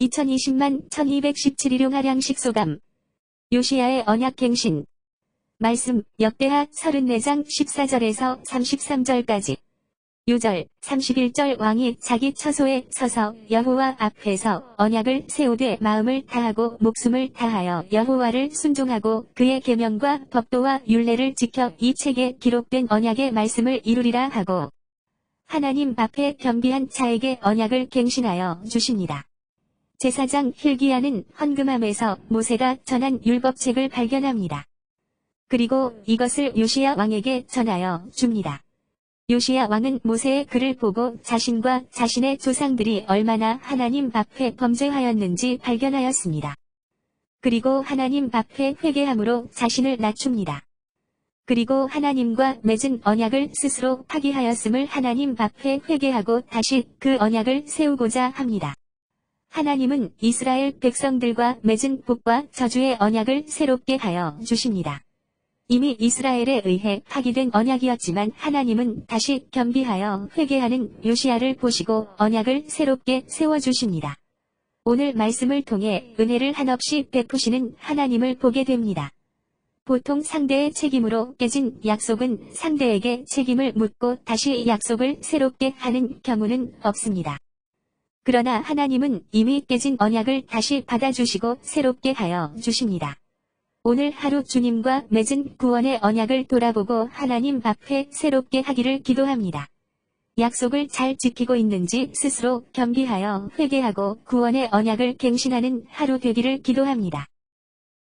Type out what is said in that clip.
2020만 1217일용 하량식 소감. 요시야의 언약갱신. 말씀 역대하 34장 14절에서 33절까지. 요절 31절 왕이 자기 처소에 서서 여호와 앞에서 언약을 세우되 마음을 다하고 목숨을 다하여 여호와를 순종하고 그의 계명과 법도와 율례를 지켜 이 책에 기록된 언약의 말씀을 이루리라 하고 하나님 앞에 겸비한 자에게 언약을 갱신하여 주십니다. 제사장 힐기야는 헌금함에서 모세가 전한 율법책을 발견합니다. 그리고 이것을 요시야 왕에게 전하여 줍니다. 요시야 왕은 모세의 글을 보고 자신과 자신의 조상들이 얼마나 하나님 앞에 범죄하였는지 발견하였습니다. 그리고 하나님 앞에 회개함으로 자신을 낮춥니다. 그리고 하나님과 맺은 언약을 스스로 파기하였음을 하나님 앞에 회개하고 다시 그 언약을 세우고자 합니다. 하나님은 이스라엘 백성들과 맺은 복과 저주의 언약을 새롭게 하여 주십니다. 이미 이스라엘에 의해 파기된 언약이었지만 하나님은 다시 겸비하여 회개하는 요시아를 보시고 언약을 새롭게 세워주십니다. 오늘 말씀을 통해 은혜를 한없이 베푸시는 하나님을 보게 됩니다. 보통 상대의 책임으로 깨진 약속은 상대에게 책임을 묻고 다시 약속을 새롭게 하는 경우는 없습니다. 그러나 하나님은 이미 깨진 언약을 다시 받아주시고 새롭게 하여 주십니다. 오늘 하루 주님과 맺은 구원의 언약을 돌아보고 하나님 앞에 새롭게 하기를 기도합니다. 약속을 잘 지키고 있는지 스스로 겸비하여 회개하고 구원의 언약을 갱신하는 하루 되기를 기도합니다.